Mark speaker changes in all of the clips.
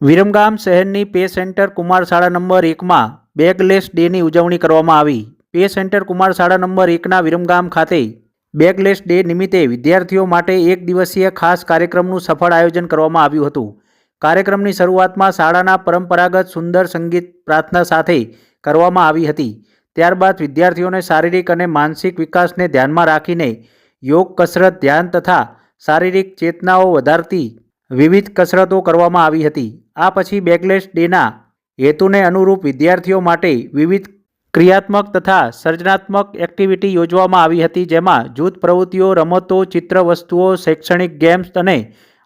Speaker 1: વિરમગામ શહેરની pay centre Kumar શાળા number એકમાં બેગલેસ ડેની ઉજવણી કરવામાં આવી. પે સેન્ટર કુમાર શાળા નંબર એકના વિરમગામ ખાતે બેગલેસ ડે નિમિત્તે વિદ્યાર્થીઓ માટે એક દિવસીય ખાસ કાર્યક્રમનું સફળ આયોજન કરવામાં આવ્યું હતું. કાર્યક્રમની શરૂઆતમાં શાળાના પરંપરાગત સુંદર સંગીત પ્રાર્થના સાથે કરવામાં આવી હતી. ત્યારબાદ વિદ્યાર્થીઓને શારીરિક અને માનસિક વિકાસને ધ્યાનમાં રાખીને યોગ, કસરત, ધ્યાન તથા શારીરિક ચેતનાઓ વધારતી વિવિધ કસરતો કરવામાં આવી હતી. આ પછી બેકલેસ ડેના હેતુને અનુરૂપ વિદ્યાર્થીઓ માટે વિવિધ ક્રિયાત્મક તથા સર્જનાત્મક એક્ટિવિટી યોજવામાં આવી હતી, જેમાં જૂથ પ્રવૃત્તિઓ, રમતો, ચિત્ર વસ્તુઓ, શૈક્ષણિક ગેમ્સ અને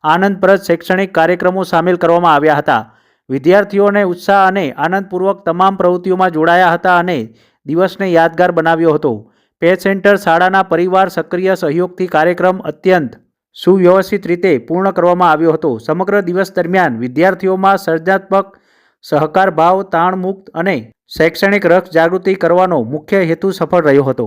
Speaker 1: આનંદપ્રદ શૈક્ષણિક કાર્યક્રમો સામેલ કરવામાં આવ્યા હતા. વિદ્યાર્થીઓને ઉત્સાહ અને આનંદપૂર્વક તમામ પ્રવૃત્તિઓમાં જોડાયા હતા અને દિવસને યાદગાર બનાવ્યો હતો. પે સેન્ટર શાળાના પરિવાર સક્રિય સહયોગથી કાર્યક્રમ અત્યંત સુવ્યવસ્થિત રીતે પૂર્ણ કરવામાં આવ્યો હતો. સમગ્ર દિવસ દરમિયાન વિદ્યાર્થીઓમાં સર્જનાત્મક સહકાર ભાવ, તાણમુક્ત અને શૈક્ષણિક રસ જાગૃતિ કરવાનો મુખ્ય હેતુ સફળ રહ્યો હતો.